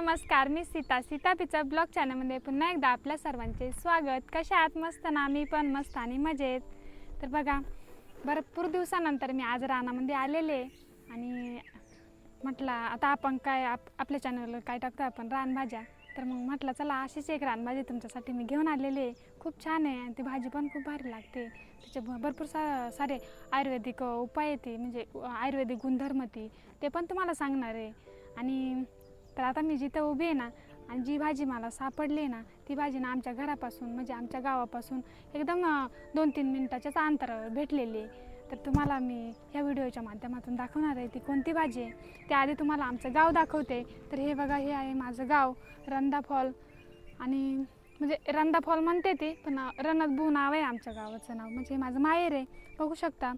नमस्कार मी सीता. सीता पिचा ब्लॉग चॅनलमध्ये पुन्हा एकदा आपल्या सर्वांचे स्वागत. कशा आहात? मस्त ना? मी पण मस्त आणि मजेत. तर बघा भरपूर दिवसानंतर मी आज रानामध्ये आलेले आणि म्हटलं आता आपण काय आप आपल्या चॅनलवर काय टाकतो आपण? रानभाज्या. तर मग म्हटलं चला अशीच एक रानभाजी तुमच्यासाठी मी घेऊन आलेली. आहे खूप छान आहे आणि ती भाजी पण खूप भारी लागते. त्याचे भ- भरपूर सा सारे आयुर्वेदिक उपाय येते म्हणजे आयुर्वेदिक गुणधर्म ती. ते पण तुम्हाला सांगणार आहे. आणि तर आता मी जिथं उभी आहे ना आणि जी भाजी मला सापडली ना ती भाजी ना आमच्या घरापासून म्हणजे आमच्या गावापासून एकदम दोन तीन मिनटाच्याच अंतरावर भेटलेली आहे. तर तुम्हाला मी ह्या व्हिडिओच्या माध्यमातून दाखवणार आहे ती कोणती भाजी आहे? त्याआधी तुम्हाला आमचं गाव दाखवते. तर हे बघा हे आहे माझं गाव रंदा फॉल. आणि म्हणजे रंदा फॉल म्हणते ती पण रणतभू नाव आहे आमच्या गावाचं नाव. म्हणजे हे माझं माहेर आहे. बघू शकता.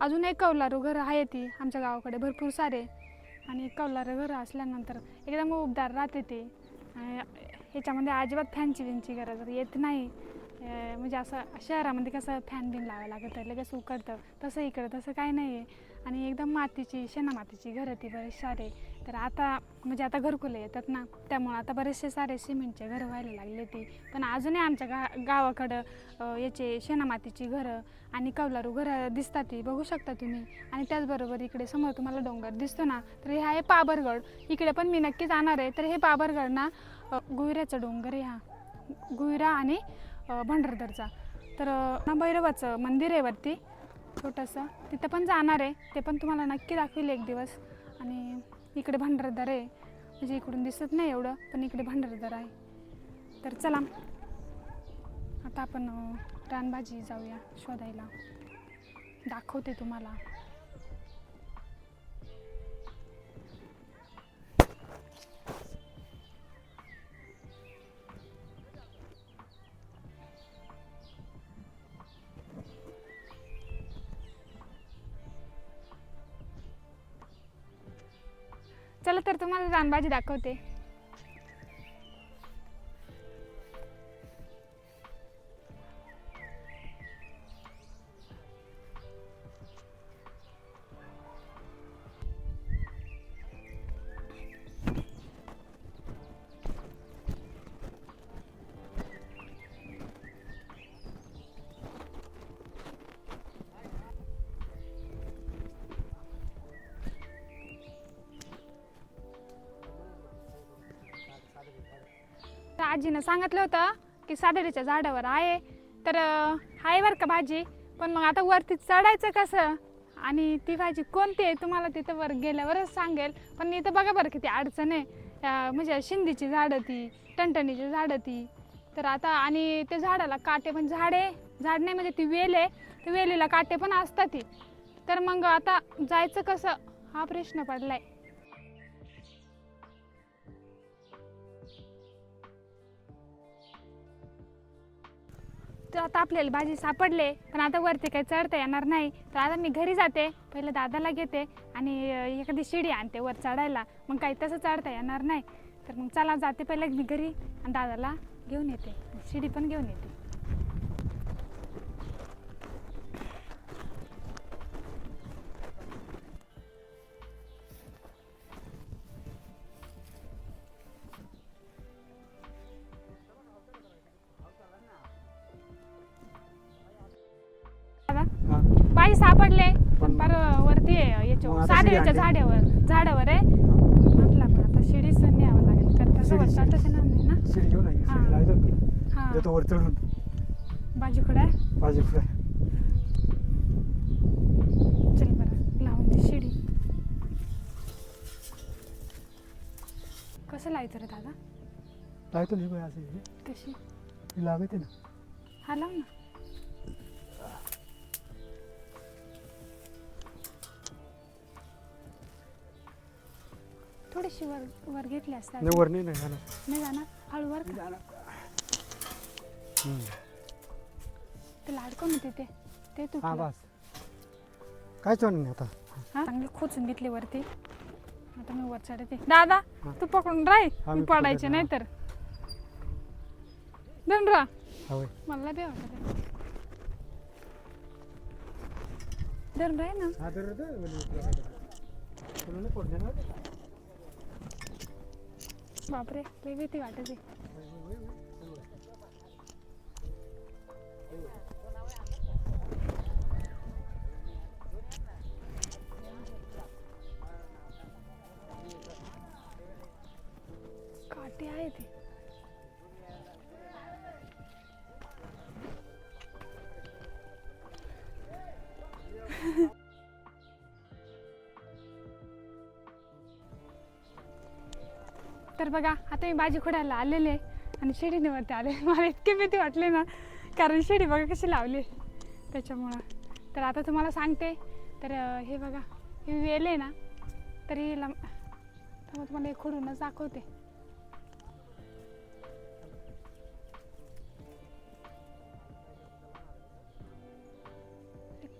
अजून एक कौलारू घरं आहे ती आमच्या गावाकडे भरपूर सारे. आणि कौलारं घरं असल्यानंतर एकदम उबदार राहते ते. ह्याच्यामध्ये अजिबात फॅनची बिनची गरज येत नाही. म्हणजे असं शहरामध्ये कसं फॅन बिन लावावं लागतं लगेच उकडतं. तसं इकडं तसं काही नाही आहे आणि एकदम मातीची शेणामातीची घरं ती बरेच सारे. तर आता म्हणजे आता घरकुले येतात ना त्यामुळं आता बरेचसे सारे सिमेंटचे घरं व्हायला लागले ती. पण अजूनही आमच्या गा गावाकडं याचे शेणामातीची घरं आणि कौलारू घरं दिसतात ती बघू शकता तुम्ही. आणि त्याचबरोबर इकडे समोर तुम्हाला डोंगर दिसतो ना तर हे आहे पाबरगड. इकडे पण मी नक्की जाणार आहे. तर हे पाबरगड ना अ, गुहिऱ्याचा डोंगर आहे हा. गुहिरा आणि अ, भंडारदरचा. तर ना भैरवाचं मंदिर आहे वरती छोटंसं. तिथं पण जाणार आहे. ते पण तुम्हाला नक्की दाखवेल एक दिवस. आणि इकडे भंडारदर आहे. म्हणजे इकडून दिसत नाही एवढं पण इकडे भंडारदर आहे. तर चला. आता आपण रानबाजी रानभाजी जाऊया शोधायला. दाखवते तुम्हाला. चला तर तुम्हाला रानभाजी दाखवते. आजीनं सांगितलं होतं की सादडीच्या झाडावर आहे. तर आहे बरं का भाजी? पण मग आता वरती चढायचं कसं? आणि ती भाजी कोणती आहे? तुम्हाला तिथं वर गेल्यावरच सांगेल. पण इथं बघा बरं किती अडचण आहे. म्हणजे शिंदीची झाडं ती टणटणीची झाडं ती. तर आता आणि ते झाडाला काटे पण झाड आहे. झाड नाही म्हणजे ती वेल आहे. त्या वेलीला काटे पण असतात ती. तर मग आता जायचं कसं? हा प्रश्न पडला आहे तर आता आपल्याला भाजी सापडले पण आता वरती काही चढता येणार नाही. तर आता मी घरी जाते पहिलं दादाला घेते आणि एखादी शिडी आणते वर चढायला. मग काही तसं चढता येणार नाही. तर मग चला जाते पहिलं मी घरी आणि दादाला घेऊन येते. शिडी पण घेऊन येते. मग आता साधेच्या. झाडावर झाडावर आहे. म्हटलं पण आता शिडीच न्यावं लागेल. कारण तसं शिडी, वर शिडी. चढताच येणार नाही ना? शिडी घेऊन आहे हा. शिडी लावायचं होतं. हा. देतो वर चढून. भाजी कुठं आहे? भाजी फ्राय चल बरं लावून दे शिडी. कसं लावायचं रे दादा? लावतो नाही बाई असं हे. कशी? हे लागते ना. हा लाव ना. थोडीशी वर वर घेतली असतात. नाही वर नाही ना जाणार. नाही जाणार? हळू वर का हम्म. ते लाडकं ना तिथे ते तू हा बस. काय चोन नाही आता? हा? चांगली खोचून घेतली वरती. आता मी वर चढते. दादा हा. तू पकडून राह हा, मी मी पडायचे पकडते, नाही तर धन राह हवय मला बी वाटत धन राह ना. हा तर नाही बापरे लई भीती वाटते. काटे आहे ते. तर बघा आता मी भाजी खोडायला आलेले आणि शिडीनेवरती आले. मला इतके भीती वाटले ना कारण शेडी बघा कशी लावली त्याच्यामुळं. तर आता तुम्हाला सांगते तर हे बघा हे वेले ना तरी लम मग तुम्हाला हे खोडूनच दाखवते.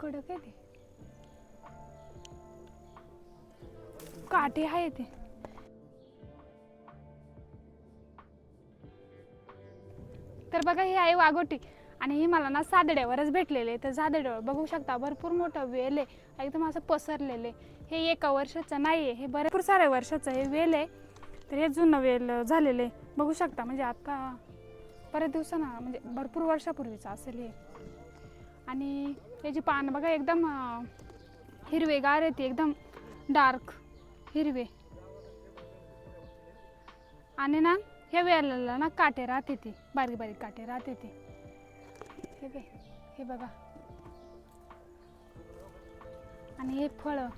कडक आहे ते. काटे आहे ते. तर बघा ही आहे वाघोटी आणि ही मला ना सादड्यावरच भेटलेले तर सादड्यावर बघू शकता भरपूर मोठं वेल आहे. एकदम असं पसरलेले हे एका वर्षाचं नाही आहे. हे भरपूर साऱ्या वर्षाचं हे वेल आहे. तर हे जुनं वेल झालेलं आहे. बघू शकता म्हणजे आता बऱ्याच दिवसांना म्हणजे भरपूर वर्षापूर्वीचं असेल हे. आणि याची पानं बघा एकदम हिरवेगार येते एकदम डार्क हिरवे. आणि ना ह्या वेलाला ना काटे राहते ती बारीक बारीक काटे राहते ती हे बे हे बघा. आणि हे फळं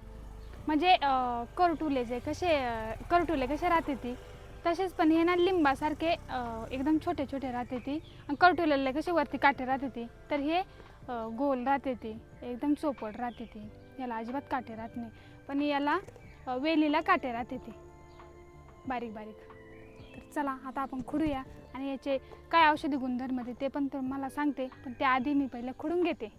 म्हणजे करटुले जे कसे करटुले कसे राहते ती तसेच पण हे ना लिंबासारखे एकदम छोटे छोटे राहते ती आणि करटुलेले कसे वरती काटे राहते ती तर हे गोल राहते ती एकदम चोपड राहते ती याला अजिबात काटे राहत नाही. पण याला वेलीला काटे राहते ती बारीक बारीक. तर चला आता आपण खुडूया. आणि याचे काय औषधी गुणधर्म आहे ते पण मला सांगते पण त्याआधी मी पहिले खुडून घेते.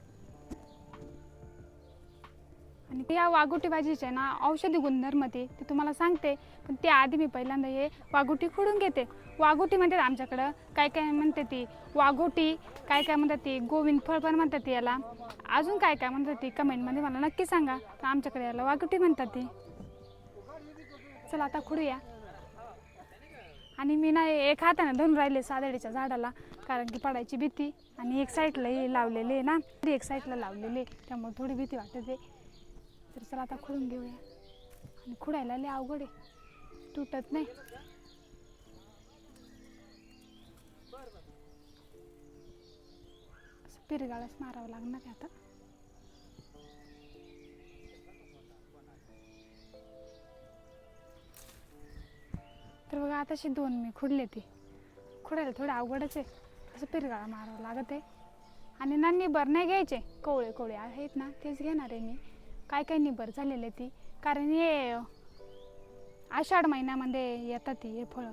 आणि या वाघोटी भाजीचे ना औषधी गुणधर्म ते ते तुम्हाला सांगते पण त्याआधी मी पहिल्यांदा हे वाघोटी खुडून घेते. वाघोटी म्हणतात आमच्याकडं काय काय म्हणते ती वाघोटी काय काय म्हणतात ती गोविंद फळ पण म्हणतात याला. अजून काय काय म्हणतात ती कमेंटमध्ये मला नक्की सांगा. तर आमच्याकडे याला वाघोटी म्हणतात ती. चला आता खुडूया. आणि मी ना एक हाताने धरून राहिले सादडीच्या झाडाला कारण की पडायची भीती. आणि एक साईडला हे लावलेले आहे ना एक साईडला लावलेले आहे. त्यामुळे थोडी भीती वाटते तर चला आता खुडून घेऊया. आणि खुडायला लय अवघड आहे. तुटत नाही. असं पिरगाळच मारावं लागणार आता. तर बघा आताशी दोन मी खुडले ते. खुडायला थोडं अवघडच आहे. असं पिरगाळा मारावं लागत आहे. आणि ना निबर नाही घ्यायचे. कोवळे कोवळे आहेत ना तेच घेणार आहे मी. काय काय निबर झालेले ती. कारण हे आषाढ महिन्यामध्ये येतात ती हे फळं.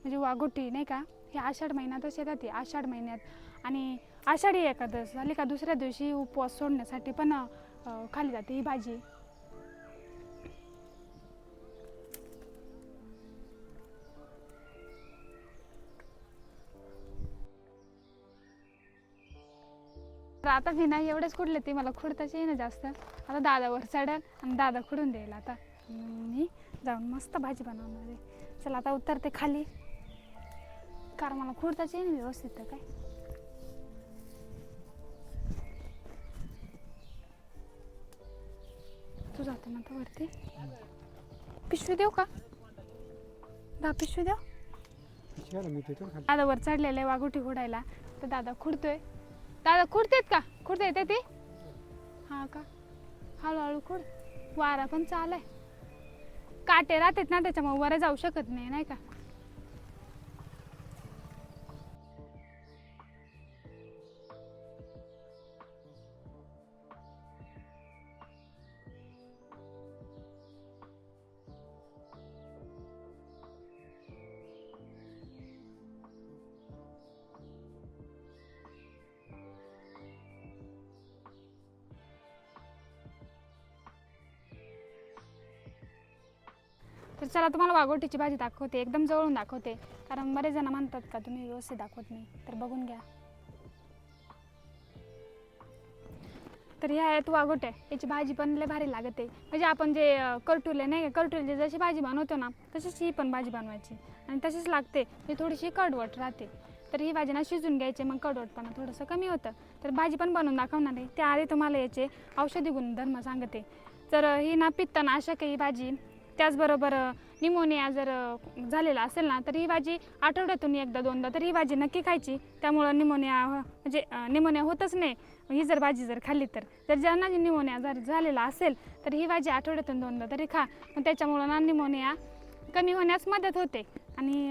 म्हणजे वागोटी नाही का? हे आषाढ महिन्यातच येतात ती आषाढ महिन्यात. आणि आषाढी एकादश झाली का दुसऱ्या दिवशी उपवास सोडण्यासाठी पण खाली जाते ही भाजी. आता मी नाही एवढेच खुडले ते मला खुडताच येईना जास्त. आता दादावर चढेल आणि दादा खुडून देईल आता. मी जाऊन मस्त भाजी बनवणार आहे. चला आता उतरते खाली. कारण मला खुडताच येईना व्यवस्थित तर काय? तू जातो ना आता वरती. पिशवी देऊ का? दहा पिशवी देऊ? शिकायला मी देतो खाली. दादा वर चढलेलं आहे वाघोटी खुडायला तर दादा खुडतोय. दादा खुडतेत का? खुडता येते ते? हा का? हळूहळू खुड वारा पण चालाय काटे राहतात ना त्याच्यामुळे वर जाऊ शकत नाही नाही का? तर चला तुम्हाला वाघोटीची भाजी दाखवते. एकदम जवळून दाखवते. कारण बरेच जण म्हणतात का तुम्ही व्यवस्थित दाखवत नाही. तर बघून घ्या. तर ह्या आहेत वाघोट्या याची भाजी पण लय भारी लागते. म्हणजे आपण जे अं, करटुले नाही का करटुले जशी भाजी बनवतो ना तशीच ही पण भाजी बनवायची. आणि तशीच लागते. ही थोडीशी कडवट राहते. तर ही भाजी ना शिजून घ्यायची मग कडवटपणा थोडंसं कमी होतं. तर भाजी पण बनवून दाखवणार आहे. त्याआधी तुम्हाला याचे औषधी गुणधर्म सांगते. तर ही ना पित्तनाशक ही भाजी. त्याचबरोबर निमोनिया जर झालेला असेल ना तर ही भाजी आठवड्यातून एकदा दोनदा तर ही भाजी नक्की खायची. त्यामुळं निमोनिया म्हणजे निमोनिया होतच नाही. ही जर भाजी जर खाल्ली तर. जर ज्यांना निमोनिया जर झालेला असेल तर ही भाजी आठवड्यातून दोनदा तरी खा. मग त्याच्यामुळं ना निमोनिया कमी होण्यास मदत होते. आणि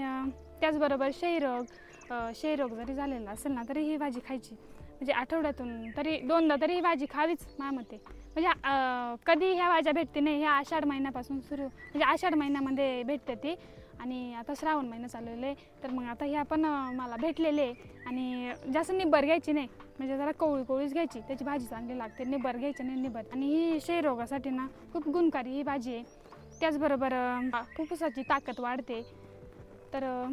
त्याचबरोबर क्षयरोग अं, क्षयरोग जरी झालेला असेल ना तरी ही भाजी खायची. म्हणजे आठवड्यातून तरी दोनदा तरी ही भाजी खावीच मामते म्हणजे अं, कधी ह्या भाज्या भेटते नाही ह्या आषाढ महिन्यापासून सुरू म्हणजे आषाढ महिन्यामध्ये भेटते ती. आणि आता श्रावण महिना चाललेला आहे तर मग आता ह्या पण अं, मला भेटलेले आहे. आणि जास्त निब्बर घ्यायची नाही. म्हणजे जरा कोवळी कोवळीच घ्यायची त्याची भाजी चांगली लागते निब्बर घ्यायची नाही निब्बर. आणि ही क्षयरोगासाठी ना खूप गुणकारी ही भाजी आहे. त्याचबरोबर अं, फुफ्फुसाची ताकद वाढते. तर अं,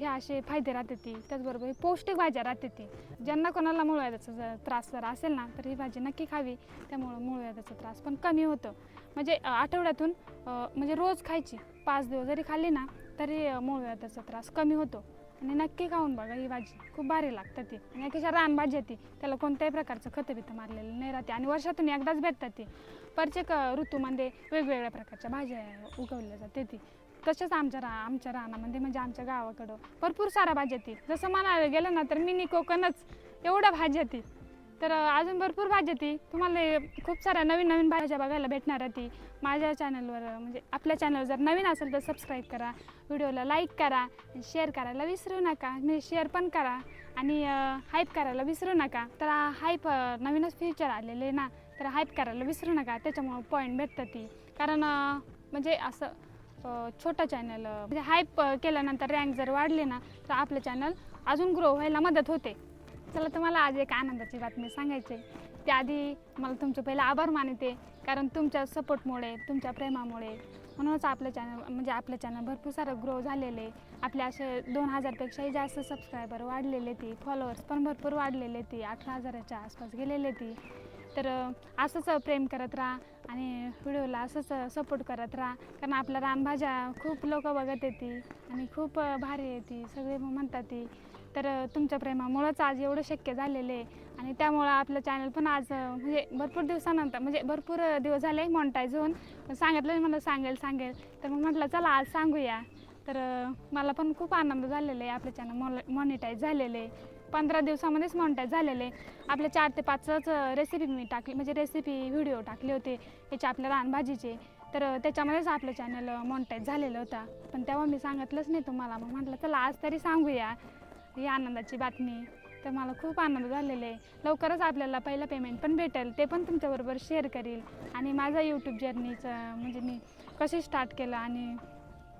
हे असे फायदे राहते ती त्याचबरोबर ही पौष्टिक भाज्या राहते ती. ज्यांना कोणाला मूळव्याधाचा जर त्रास जर असेल ना तर ही भाजी नक्की खावी. त्यामुळं मूळव्याधाचा त्रास पण कमी होतं. म्हणजे आठवड्यातून म्हणजे रोज खायची. पाच दिवस जरी खाल्ली ना तरी मूळव्याधाचा त्रास कमी होतो. आणि नक्की खाऊन बघा ही भाजी खूप भारी लागतं ती. आणि कशा रानभाजी आहे ती. त्याला कोणत्याही प्रकारचं खतं बितं मारलेलं नाही राहते आणि वर्षातून एकदाच भेटतात ती. प्रत्येक ऋतूमध्ये वेगवेगळ्या प्रकारच्या भाज्या उगवल्या जाते ती. तसेच आमच्या रा आमच्या रानामध्ये म्हणजे आमच्या गावाकडं भरपूर साऱ्या भाज्या येतील जसं म्हणायला गेलं ना तर मिनी कोकणच एवढ्या भाज्या ती. तर अजून भरपूर भाज्या येतील तुम्हाला खूप साऱ्या नवीन नवीन भाज्या बघायला भेटणार आहे ती. माझ्या चॅनलवर म्हणजे आपल्या चॅनल जर नवीन असेल तर सबस्क्राईब करा. व्हिडिओला लाईक करा शेअर करायला विसरू नका. म्हणजे शेअर पण करा आणि हाईप करायला विसरू नका. तर हाईप नवीनच फीचर आलेले ना तर हाईप करायला विसरू नका. त्याच्यामुळं पॉईंट भेटतं ती. कारण म्हणजे असं छोटा चॅनल म्हणजे केल्यानंतर रँक जर वाढले ना तर आपलं चॅनल अजून ग्रो व्हायला मदत होते. चला तुम्हाला आज एक आनंदाची बातमी सांगायची त्याआधी मला तुमचे पहिले आभार मानते कारण तुमच्या सपोर्टमुळे तुमच्या प्रेमामुळे म्हणूनच आपलं चॅनल म्हणजे आपलं चॅनल भरपूर सारं ग्रो झालेले आपले असे दोन हजारपेक्षाही जास्त सबस्क्रायबर वाढलेले ती फॉलोअर्स पण भरपूर वाढलेले ती अठरा हजाराच्या आसपास गेलेले ती तर असंच प्रेम करत राहा आणि व्हिडिओला असंच सपोर्ट करत राहा. कारण आपला रानभाज्या खूप लोक बघत येते आणि खूप भारी येते सगळे मग म्हणतात ती. तर तुमच्या प्रेमामुळंच आज एवढं शक्य झालेलं आहे. आणि त्यामुळं आपलं चॅनल पण आज म्हणजे भरपूर दिवसानंतर म्हणजे भरपूर दिवस झाले मॉनिटाईज होऊन. सांगितलं मला सांगेल सांगेल. तर मग म्हटलं चला आज सांगूया. तर मला पण खूप आनंद झालेला आहे आपलं चॅनल मॉल मॉनिटाईज झालेलं आहे. पंधरा दिवसामध्येच मॉनिटाईज झालेले. आपल्या चार ते पाचच रेसिपी मी टाकली म्हणजे रेसिपी व्हिडिओ टाकले होते याचे आपल्या रानभाजीचे. तर त्याच्यामध्येच आपलं चॅनल मॉनिटाईज झालेलं होता. पण तेव्हा मी सांगितलंच नाही तुम्हाला. मग म्हटलं चला आज तरी सांगूया. ही आनंदाची बातमी. तर मला खूप आनंद झालेला आहे. लवकरच आपल्याला पहिलं पेमेंट पण भेटेल. ते पण तुमच्याबरोबर शेअर करील. आणि माझा यूट्यूब जर्नीचं म्हणजे मी कसे स्टार्ट केलं आणि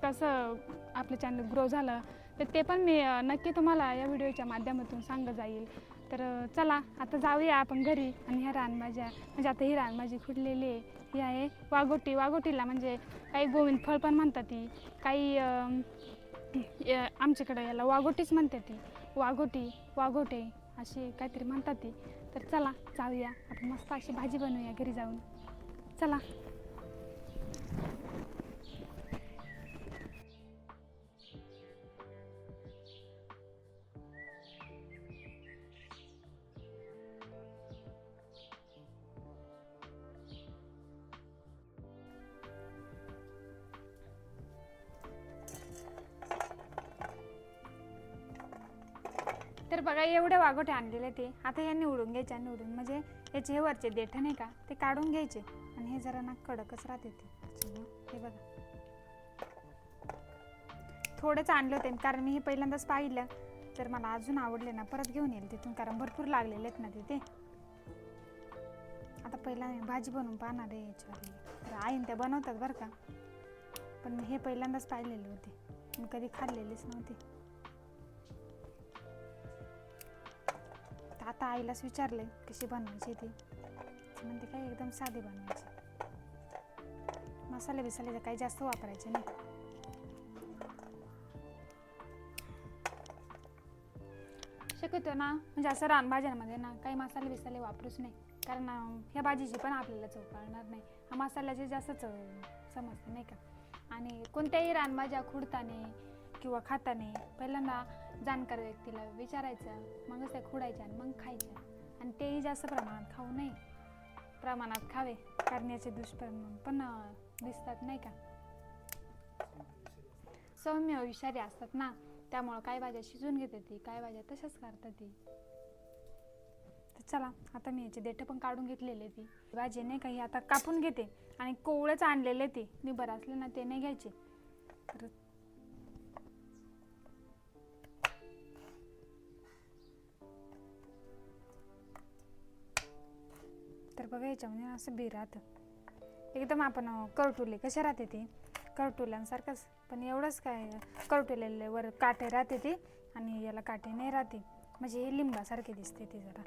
कसं आपलं चॅनल ग्रो झालं तर ते पण मी नक्की तुम्हाला या व्हिडिओच्या माध्यमातून सांगत जाईल. तर चला आता जाऊया आपण घरी. आणि ह्या रानभाज्या म्हणजे आता ही रानभाजी फुटलेली आहे. ही आहे वाघोटी. वाघोटीला म्हणजे काही गोविंद फळ पण म्हणतात ती. काही य- आमच्याकडं याला वाघोटीच म्हणते ती. वाघोटी वाघोटे अशी काहीतरी म्हणतात ती. तर चला जाऊया. आपण मस्त अशी भाजी बनवूया घरी जाऊन. चला. बघा एवढे वाघोटे आणलेले ते. आता हे निवडून घ्यायचे आणि निवडून म्हणजे याचे हे वरचे देठ नाही का ते काढून घ्यायचे. आणि हे जरा ना कडकच राहते ते. हे बघा. थोडेच आणले होते कारण मी हे पहिल्यांदाच पाहिलं. तर मला अजून आवडले ना परत घेऊन येईल तिथून कारण भरपूर लागलेले आहेत ना तिथे आता पहिला भाजी बनवून पाहणार आहे याच्यावाली तर आईन त्या बनवतात बरं का. पण मी हे पहिल्यांदाच पाहिलेले होते. मी कधी खाल्लेलेच नव्हते. तर आता आईलाच विचारले कशी बनवायची ती? म्हणते काय एकदम साधी बनवायची. मसाले बिसाले काही जास्त वापरायचे नाही शक्यतो ना म्हणजे असं रानभाज्यांमध्ये ना काही मसाले बिसाले वापरूच नाही. कारण ह्या भाजीची पण आपल्याला चव कळणार नाही. हा मसाल्याची जास्त चव समजते नाही का? आणि कोणत्याही रानभाज्या खुडताना किंवा खाताने पहिल्यांदा जाणकार व्यक्तीला विचारायचं मगच त्या खुडायच्या आणि मग खायच्या. आणि तेही जास्त प्रमाणात खाऊ नये. प्रमाणात खावे कारण याचे दुष्परिणाम पण दिसतात नाही का? सौम्य विषारी असतात ना त्यामुळं काय भाज्या शिजून घेते ती काय भाज्या तशाच करतात ती. तर चला आता मी याचे देठं पण काढून घेतलेले ती. भाजी नाही काही आता कापून घेते आणि कोवळच आणलेले ते. मी बरं असले ना ते नाही घ्यायचे. तर तर बघा याच्यामध्ये असं बी राहतं एकदम आपण करटुले. कसे राहते ती? करटुल्यांसारखंच. पण एवढंच काय करटुलेले वर काटे राहते ती आणि याला काटे नाही राहते. म्हणजे हे लिंबासारखे दिसते ती जरा.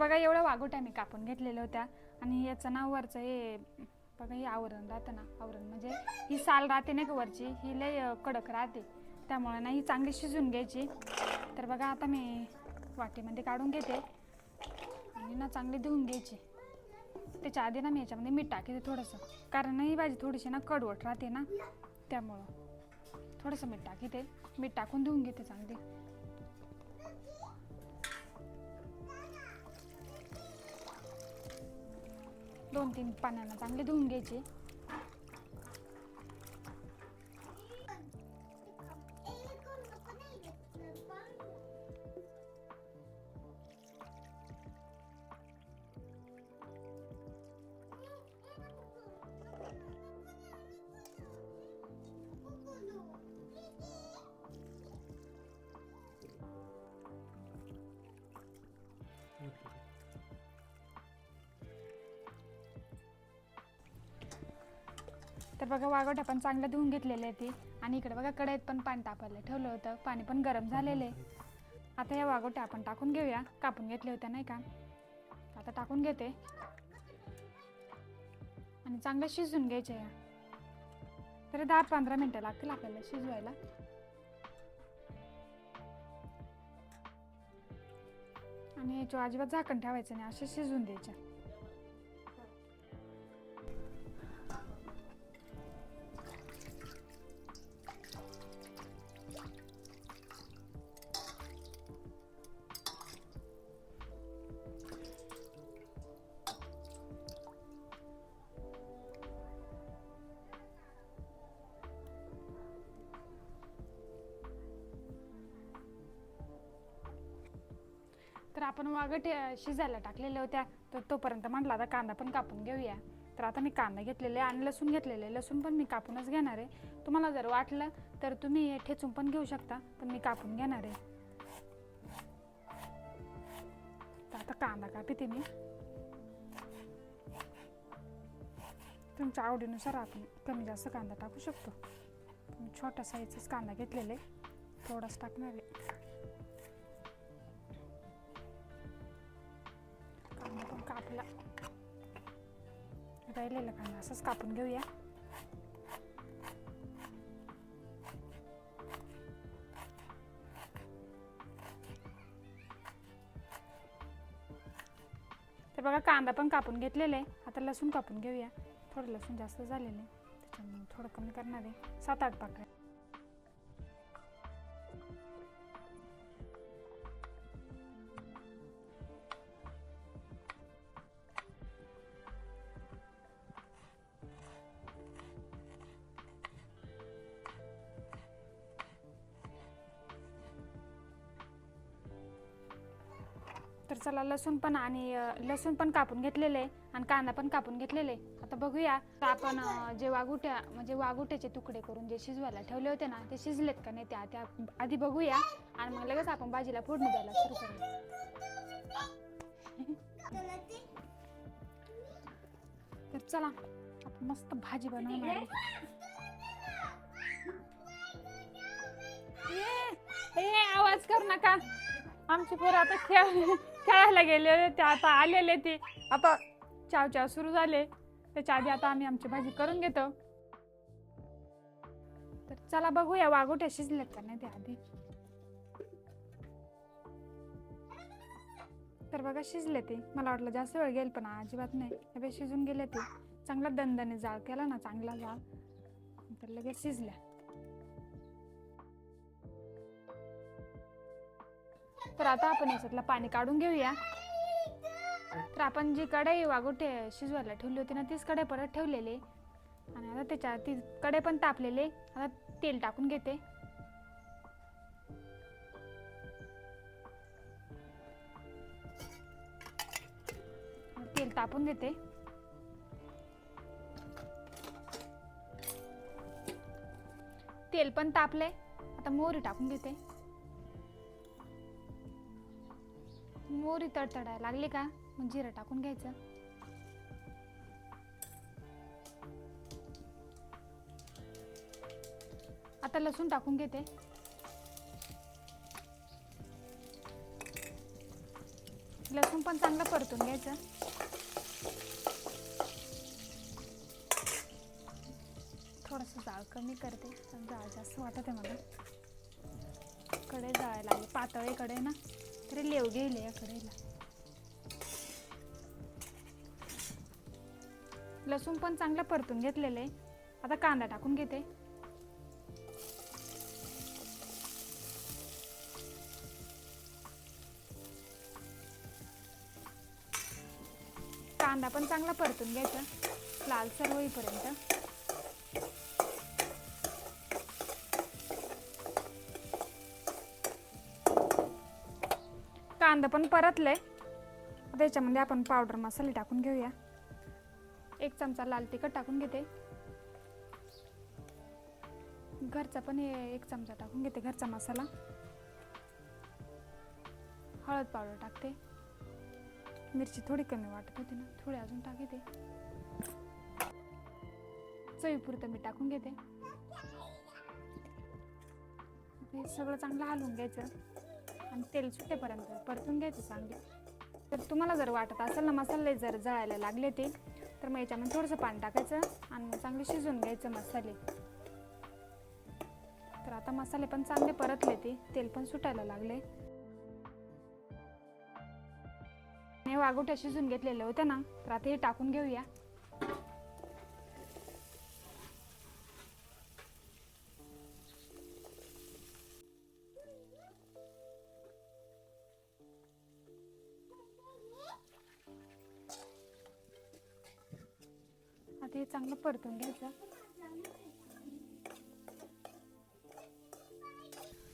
बघा एवढ्या वाघोट्या मी कापून घेतलेल्या होत्या. आणि याचं नाव वरचं हे बघा हे आवरण राहतं ना आवरण. म्हणजे ही साल राहते ना का वरची? ही लय कडक राहते. त्यामुळे ना ही चांगली शिजून घ्यायची. तर बघा आता मी वाटीमध्ये काढून घेते. आणि ना चांगली धुवून घ्यायची. त्याच्या आधी ना मी याच्यामध्ये मीठ टाकते थोडंसं. कारण ना ही भाजी थोडीशी ना कडवट राहते ना त्यामुळं. थोडंसं मीठ टाकते. मीठ टाकून धुवून घेते चांगली. दोन तीन पाण्यानं चांगली धुवून घ्यायची. तर बघा वाघोट्या पण चांगल्या धुवून घेतलेले आहे ती. आणि इकडे बघा कढईत पण पाणी तापायला ठेवलं होतं. पाणी पण गरम झालेलं आहे. आता या वाघोट्या आपण टाकून घेऊया. कापून घेतल्या होत्या नाही का? आता टाकून घेते. आणि चांगलं शिजून घ्यायचे या तरी दहा पंधरा मिनटं लागतील आपल्याला शिजवायला. आणि याच्या अजिबात झाकण ठेवायचं नाही. असे शिजून द्यायच्या मागं ठे शिजायला टाकलेल्या होत्या. तर तोपर्यंत म्हटलं आता कांदा पण कापून घेऊया. तर आता मी कांदा घेतलेले आणि लसूण घेतलेले. लसूण पण मी कापूनच घेणार आहे. तुम्हाला जर वाटलं तर तुम्ही ठेचून पण घेऊ शकता पण मी कापून घेणार आहे. तर आता कांदा कापीते मी. तुमच्या आवडीनुसार आपण कमी जास्त कांदा टाकू शकतो. मी छोट्या साईजचाच कांदा घेतलेले थोडाच टाकणार आहे. राहिलेलं कांदा असंच कापून घेऊया. तर बघा कांदा पण कापून घेतलेला आहे. आता लसूण कापून घेऊया. थोडं लसूण जास्त झालेलं आहे. त्याच्यामुळे थोडं कमी करणार आहे. सात आठ पाकळ्या. चला लसूण पण आणि लसूण पण कापून घेतलेले आणि कांदा पण कापून घेतलेले. आता बघूया तर आपण जे वागुट्या म्हणजे वागुट्याचे तुकडे करून जे शिजवायला ठेवले होते ना ते शिजलेत का नाही त्या त्या आधी बघूया आणि मग लगेच आपण भाजीला फोडणी द्यायला सुरू करूया तर चला आपण मस्त भाजी बनवणार ए, ए, आवाज कर नका. आमची पोरं आता खेळ खेळायला गेले ते आता आलेले ते. आता चाव चाव सुरू झाले. त्याच्या आधी आता आम्ही आमची भाजी करून घेतो. तर चला बघूया वाघोट्या शिजल्यात का नाही ते आधी. तर बघा शिजले ते. मला वाटलं जास्त वेळ गेल पण अजिबात नाही. शिजून गेले ते. चांगला दणदणे जाळ केला ना चांगला जाळ. तर लगेच शिजल्या. तर आता आपण याच्यातलं पाणी काढून घेऊया. तर आपण जी कढई वागोटे शिजवायला ठेवली होती ना तीच कढई परत ठेवलेली. आणि आता त्याच्या ती कढई पण तापलेली. आता तेल टाकून घेते. तेल तापून देते तेल पण तापले आता मोहरी टाकून घेते. मोरी तडतडायला लागली का? मग जिरं टाकून घ्यायचं. आता लसूण टाकून घेते. लसूण पण चांगलं परतून घ्यायचं. थोडंसं जाळ कमी करते. पण जाळ जास्त वाटत आहे मला. कडे जाळायला लागले. पातळीकडे ना. तरी लेव गेले या कडेला लसूण पण चांगलं परतून घेतलेलं आहे. आता कांदा टाकून घेते. कांदा पण चांगला परतून घ्यायचा. लालसर होईपर्यंत. कांदा पण परतले त्याच्यामध्ये आपण पावडर मसाले टाकून घेऊया. एक चमचा लाल तिखट टाकून घेते. घरचा पण हे एक चमचा टाकून घेते घरचा मसाला. हळद पावडर टाकते. मिरची थोडी कमी वाटत होती ना थोडी अजून टाकते चवीपुरतं मी टाकून घेते. सगळं चांगलं हलवून घ्यायचं. आणि तेल सुटेपर्यंत परतून घ्यायचं चांगलं तर तुम्हाला जर वाटत असेल ना मसाले जर जळायला लागले ते तर मग याच्यामध्ये थोडंसं पाणी टाकायचं आणि मग चांगले शिजवून घ्यायचं मसाले. तर आता मसाले पण चांगले परतले ते तेल पण सुटायला लागले. हे वागोट्या शिजून घेतलेल्या होत्या ना तर आता हे टाकून घेऊया. परतून घ्यायचा.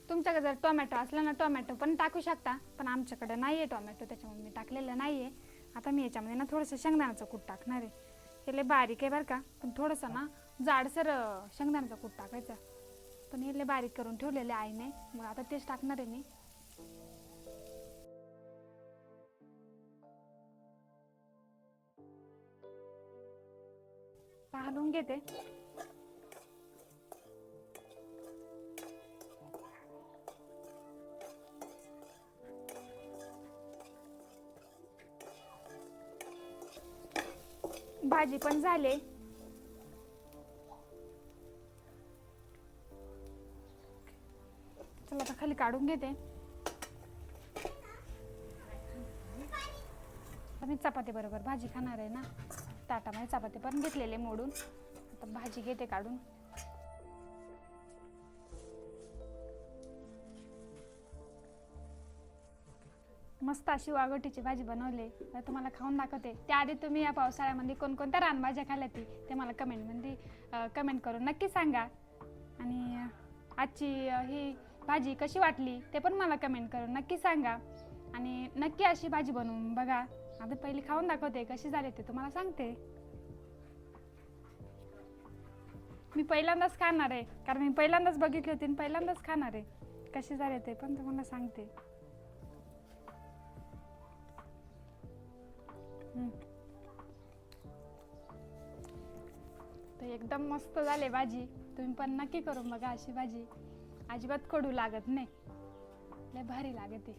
तुमच्याकडे जर टोमॅटो असला ना टोमॅटो पण टाकू शकता पण आमच्याकडे नाही आहे टोमॅटो त्याच्यामुळे मी टाकलेलं नाही आहे आता मी याच्यामध्ये ना थोडंसं शेंगदाण्याचं कूट टाकणार आहे. हे लय बारीक आहे बरं का पण थोडंसं ना जाडसर शेंगदाण्याचं कूट टाकायचं. पण हे लय बारीक करून ठेवलेले आईने मग आता तेच टाकणार आहे मी. घालून घेते. भाजी पण झाले. चला आता खाली काढून घेते. मी चपाती बरोबर भाजी खाणार आहे ना. ताटामध्ये चपाती पण घेतलेले मोडून. आता भाजी घेते काढून. मस्त अशी वागोटीची भाजी बनवली. तुम्हाला खाऊन दाखवते. त्याआधी तुम्ही या पावसाळ्यामध्ये कोणकोणत्या रानभाज्या खाल्या ती ते मला कमेंटमध्ये कमेंट करून नक्की सांगा. आणि आजची ही भाजी कशी वाटली ते पण मला कमेंट करून नक्की सांगा. आणि नक्की अशी भाजी बनवून बघा. आता पहिली खाऊन दाखवते कशी झाली ते तुम्हाला सांगते. मी पहिल्यांदाच खाणार आहे कारण मी पहिल्यांदाच बघितली होती आणि पहिल्यांदाच खाणार आहे. कशी झाले ते पण तुम्हाला सांगते. तर एकदम मस्त झाले भाजी. तुम्ही पण नक्की करून बघा अशी भाजी. अजिबात कडू लागत नाही. लय भारी लागते.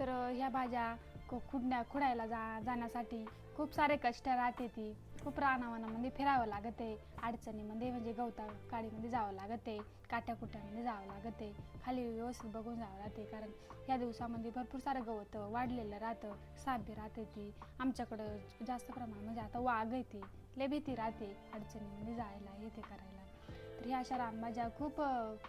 तर ह्या भाज्या खु- खुडण्या खुडायला जा जाण्यासाठी खूप सारे कष्ट राहते ती. खूप रानावानामध्ये फिरावं लागते. अडचणीमध्ये म्हणजे गवता काडीमध्ये जावं लागते. काट्याकुट्यामध्ये जावं लागते. खाली व्यवस्थित बघून जावं लागते. कारण ह्या दिवसामध्ये भरपूर सारं गवत वाढलेलं राहतं. साबी राहते ती. आमच्याकडं जास्त प्रमाणात म्हणजे आता वाघ येते लय भीती राहते. अडचणीमध्ये जायला येते करायला. तर ह्या अशा रानभाज्या खूप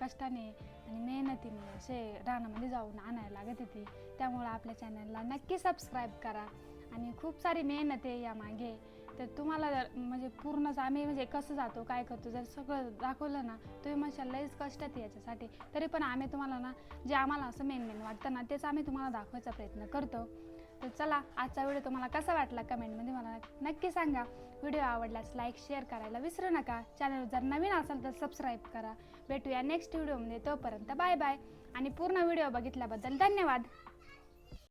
कष्टाने आणि मेहनतीने असे रानामध्ये जाऊन आणायला लागत होती. त्यामुळं आपल्या चॅनलला नक्की सबस्क्राईब करा आणि खूप सारी मेहनत आहे यामागे. तर तुम्हाला जर म्हणजे पूर्णच आम्ही म्हणजे कसं जातो काय करतो जर सगळं दाखवलं ना तुम्ही म्हणशाल लईच कष्टात आहे याच्यासाठी. तरी पण आम्ही तुम्हाला ना जे आम्हाला असं मेन मेन वाटतं ना तेच आम्ही तुम्हाला दाखवायचा प्रयत्न करतो. तर चला आजचा व्हिडिओ तुम्हाला कसा वाटला कमेंटमध्ये मला नक्की सांगा. व्हिडिओ आवडल्यास लाईक शेअर करायला विसरू नका. चॅनल जर नवीन असेल तर सबस्क्राईब करा. भेटूया नेक्स्ट व्हिडिओमध्ये तोपर्यंत बाय बाय आणि पूर्ण व्हिडिओ बघितल्याबद्दल धन्यवाद.